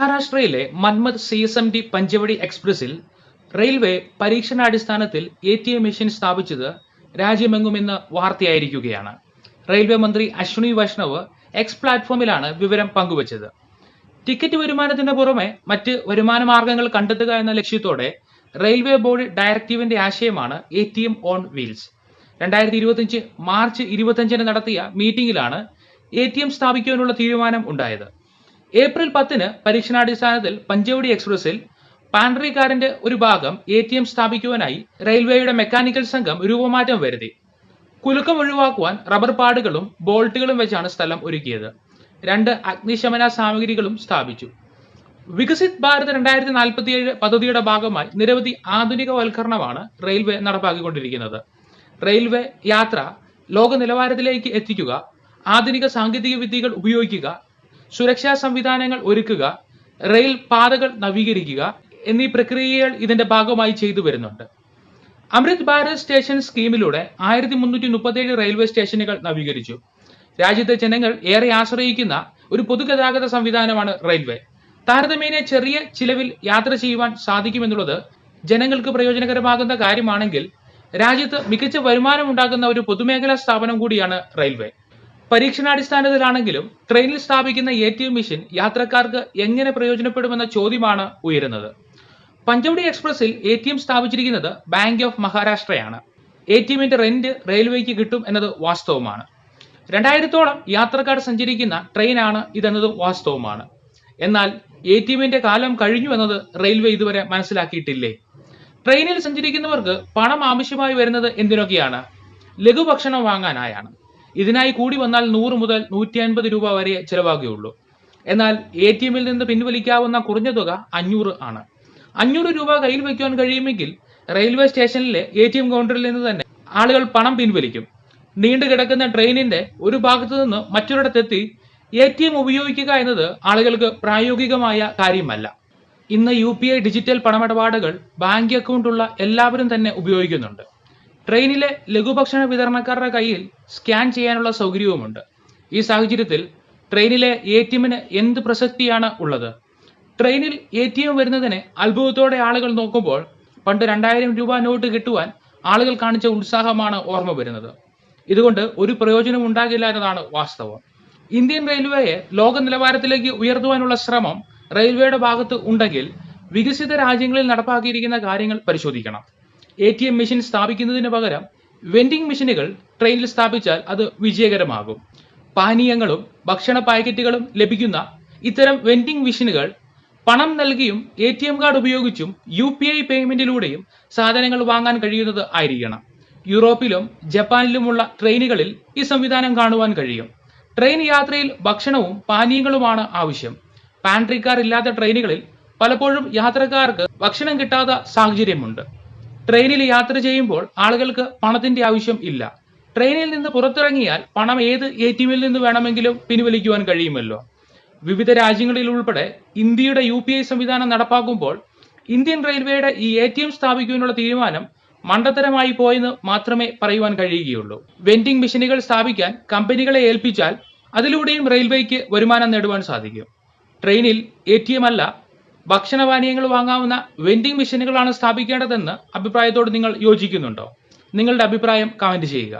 മഹാരാഷ്ട്രയിലെ Manmad C S M D Panchavati എക്സ്പ്രസിൽ railway പരീക്ഷണാടിസ്ഥാനത്തിൽ A T M machine സ്ഥാപിച്ചത് രാജ്യമെങ്ങുമെന്ന് വാർത്തയായിരിക്കുകയാണ്. റെയിൽവേ മന്ത്രി അശ്വിനി വൈഷ്ണവ് എക്സ് പ്ലാറ്റ്ഫോമിലാണ് വിവരം പങ്കുവച്ചത്. ടിക്കറ്റ് വരുമാനത്തിന് പുറമെ മറ്റ് വരുമാന മാർഗങ്ങൾ കണ്ടെത്തുക എന്ന ലക്ഷ്യത്തോടെ റെയിൽവേ ബോർഡ് ഡയറക്റ്റീവിന്റെ ആശയമാണ് A T M on wheels. രണ്ടായിരത്തി ഇരുപത്തിയഞ്ച് മാർച്ച് ഇരുപത്തിയഞ്ചിന് നടത്തിയ മീറ്റിംഗിലാണ് എ ടി എം സ്ഥാപിക്കുവാനുള്ള തീരുമാനം ഉണ്ടായത്. ഏപ്രിൽ പത്തിന് പരീക്ഷണാടിസ്ഥാനത്തിൽ പഞ്ചവടി എക്സ്പ്രസിൽ പാൻട്രിക്കാരന്റെ ഒരു ഭാഗം എ ടി എം സ്ഥാപിക്കുവാനായി റെയിൽവേയുടെ മെക്കാനിക്കൽ സംഘം രൂപമാറ്റം വരുത്തി. കുലുക്കം ഒഴിവാക്കുവാൻ റബ്ബർ പാടുകളും ബോൾട്ടുകളും വെച്ചാണ് സ്ഥലം ഒരുക്കിയത്. രണ്ട് അഗ്നിശമന സാമഗ്രികളും സ്ഥാപിച്ചു. വികസിത് ഭാരത് രണ്ടായിരത്തി നാൽപ്പത്തി ഏഴ് പദ്ധതിയുടെ ഭാഗമായി നിരവധി ആധുനികവൽക്കരണമാണ് റെയിൽവേ നടപ്പാക്കിക്കൊണ്ടിരിക്കുന്നത്. റെയിൽവേ യാത്ര ലോക നിലവാരത്തിലേക്ക് എത്തിക്കുക ആധുനിക സാങ്കേതിക വിദ്യകൾ ഉപയോഗിക്കുക സുരക്ഷാ സംവിധാനങ്ങൾ ഒരുക്കുക റെയിൽ പാതകൾ നവീകരിക്കുക എന്നീ പ്രക്രിയകൾ ഇതിന്റെ ഭാഗമായി ചെയ്തു വരുന്നുണ്ട്. അമൃത് ഭാരത് സ്റ്റേഷൻ സ്കീമിലൂടെ ആയിരത്തി മുന്നൂറ്റി മുപ്പത്തേഴ് റെയിൽവേ സ്റ്റേഷനുകൾ നവീകരിച്ചു. രാജ്യത്തെ ജനങ്ങൾ ഏറെ ആശ്രയിക്കുന്ന ഒരു പൊതുഗതാഗത സംവിധാനമാണ് റെയിൽവേ. താരതമ്യേന ചെറിയ ചിലവിൽ യാത്ര ചെയ്യുവാൻ സാധിക്കുമെന്നുള്ളത് ജനങ്ങൾക്ക് പ്രയോജനകരമാകുന്ന കാര്യമാണെങ്കിൽ രാജ്യത്ത് മികച്ച വരുമാനം ഉണ്ടാക്കുന്ന ഒരു പൊതുമേഖലാ സ്ഥാപനം കൂടിയാണ് റെയിൽവേ. പരീക്ഷണാടിസ്ഥാനത്തിലാണെങ്കിലും ട്രെയിനിൽ സ്ഥാപിക്കുന്ന എ ടി എം മെഷീൻ യാത്രക്കാർക്ക് എങ്ങനെ പ്രയോജനപ്പെടുമെന്ന ചോദ്യമാണ് ഉയരുന്നത്. പഞ്ചവടി എക്സ്പ്രസിൽ എ ടി എം സ്ഥാപിച്ചിരിക്കുന്നത് ബാങ്ക് ഓഫ് മഹാരാഷ്ട്രയാണ് എ ടി എമ്മിന്റെ റെന്റ് റെയിൽവേക്ക് കിട്ടും എന്നത് വാസ്തവമാണ്. രണ്ടായിരത്തോളം യാത്രക്കാർ സഞ്ചരിക്കുന്ന ട്രെയിനാണ് ഇതെന്നത് വാസ്തവമാണ്. എന്നാൽ എ ടി എമ്മിന്റെ കാലം കഴിഞ്ഞു എന്നത് റെയിൽവേ ഇതുവരെ മനസ്സിലാക്കിയിട്ടില്ലേ? ട്രെയിനിൽ സഞ്ചരിക്കുന്നവർക്ക് പണം ആവശ്യമായി വരുന്നത് എന്തിനൊക്കെയാണ്? ലഘുഭക്ഷണം വാങ്ങാനായാണ്. ഇതിനായി കൂടി വന്നാൽ നൂറ് മുതൽ നൂറ്റി അൻപത് രൂപ വരെ ചിലവാകുകയുള്ളൂ. എന്നാൽ എ ടി എമ്മിൽ നിന്ന് പിൻവലിക്കാവുന്ന കുറഞ്ഞ തുക അഞ്ഞൂറ് ആണ്. അഞ്ഞൂറ് രൂപ കയ്യിൽ വയ്ക്കുവാൻ കഴിയുമെങ്കിൽ റെയിൽവേ സ്റ്റേഷനിലെ എ ടി എം കൗണ്ടറിൽ നിന്ന് തന്നെ ആളുകൾ പണം പിൻവലിക്കും. നീണ്ടു കിടക്കുന്ന ട്രെയിനിന്റെ ഒരു ഭാഗത്തു നിന്ന് മറ്റൊരിടത്തെത്തി എ ടി എം ഉപയോഗിക്കുക എന്നത് ആളുകൾക്ക് പ്രായോഗികമായ കാര്യമല്ല. ഇന്ന് യു പി ഐ ഡിജിറ്റൽ പണമിടപാടുകൾ ബാങ്ക് അക്കൗണ്ട് ഉള്ള എല്ലാവരും തന്നെ ഉപയോഗിക്കുന്നുണ്ട്. ട്രെയിനിലെ ലഘുഭക്ഷണ വിതരണക്കാരുടെ കയ്യിൽ സ്കാൻ ചെയ്യാനുള്ള സൗകര്യവുമുണ്ട്. ഈ സാഹചര്യത്തിൽ ട്രെയിനിലെ എ ടി എമ്മിന് എന്ത് പ്രസക്തിയാണ് ഉള്ളത്? ട്രെയിനിൽ എ ടി എം വരുന്നതിനെ അത്ഭുതത്തോടെ ആളുകൾ നോക്കുമ്പോൾ പണ്ട് രണ്ടായിരം രൂപ നോട്ട് കിട്ടുവാൻ ആളുകൾ കാണിച്ച ഉത്സാഹമാണ് ഓർമ്മ വരുന്നത്. ഇതുകൊണ്ട് ഒരു പ്രയോജനം ഉണ്ടാകില്ല എന്നതാണ് വാസ്തവം. ഇന്ത്യൻ റെയിൽവേയെ ലോക നിലവാരത്തിലേക്ക് ഉയർത്തുവാനുള്ള ശ്രമം റെയിൽവേയുടെ ഭാഗത്ത് ഉണ്ടെങ്കിൽ വികസിത രാജ്യങ്ങളിൽ നടപ്പാക്കിയിരിക്കുന്ന കാര്യങ്ങൾ പരിശോധിക്കണം. എ ടി എം മെഷീൻ സ്ഥാപിക്കുന്നതിന് പകരം വെൻഡിംഗ് മെഷീനുകൾ ട്രെയിനിൽ സ്ഥാപിച്ചാൽ അത് വിജയകരമാകും. പാനീയങ്ങളും ഭക്ഷണ പാക്കറ്റുകളും ലഭിക്കുന്ന ഇത്തരം വെൻഡിംഗ് മെഷീനുകൾ പണം നൽകിയും എ ടി എം കാർഡ് ഉപയോഗിച്ചും യു പി ഐ പേയ്മെന്റിലൂടെയും സാധനങ്ങൾ വാങ്ങാൻ കഴിയുന്നത് ആയിരിക്കണം. യൂറോപ്പിലും ജപ്പാനിലുമുള്ള ട്രെയിനുകളിൽ ഈ സംവിധാനം കാണുവാൻ കഴിയും. ട്രെയിൻ യാത്രയിൽ ഭക്ഷണവും പാനീയങ്ങളുമാണ് ആവശ്യം. പാൻട്രി കാർ ഇല്ലാത്ത ട്രെയിനുകളിൽ പലപ്പോഴും യാത്രക്കാർക്ക് ഭക്ഷണം കിട്ടാത്ത സാഹചര്യമുണ്ട്. ട്രെയിനിൽ യാത്ര ചെയ്യുമ്പോൾ ആളുകൾക്ക് പണത്തിന്റെ ആവശ്യം ഇല്ല. ട്രെയിനിൽ നിന്ന് പുറത്തിറങ്ങിയാൽ പണം ഏത് എ ടി എമ്മിൽ നിന്ന് വേണമെങ്കിലും പിൻവലിക്കുവാൻ കഴിയുമല്ലോ. വിവിധ രാജ്യങ്ങളിൽ ഉൾപ്പെടെ ഇന്ത്യയുടെ യു പി ഐ സംവിധാനം നടപ്പാക്കുമ്പോൾ ഇന്ത്യൻ റെയിൽവേയുടെ ഈ എ ടി എം സ്ഥാപിക്കുവാനുള്ള തീരുമാനം മണ്ടത്തരമായി പോയെന്ന് മാത്രമേ പറയുവാൻ കഴിയുകയുള്ളൂ. വെൻഡിംഗ് മെഷീനുകൾ സ്ഥാപിക്കാൻ കമ്പനികളെ ഏൽപ്പിച്ചാൽ അതിലൂടെയും റെയിൽവേക്ക് വരുമാനം നേടുവാൻ സാധിക്കും. ട്രെയിനിൽ എ അല്ല ഭക്ഷണപാനീയങ്ങൾ വാങ്ങാവുന്ന വെൻഡിംഗ് മെഷീനുകളാണ് സ്ഥാപിക്കേണ്ടതെന്ന് അഭിപ്രായത്തോട് നിങ്ങൾ യോജിക്കുന്നുണ്ടോ? നിങ്ങളുടെ അഭിപ്രായം കമന്റ് ചെയ്യുക.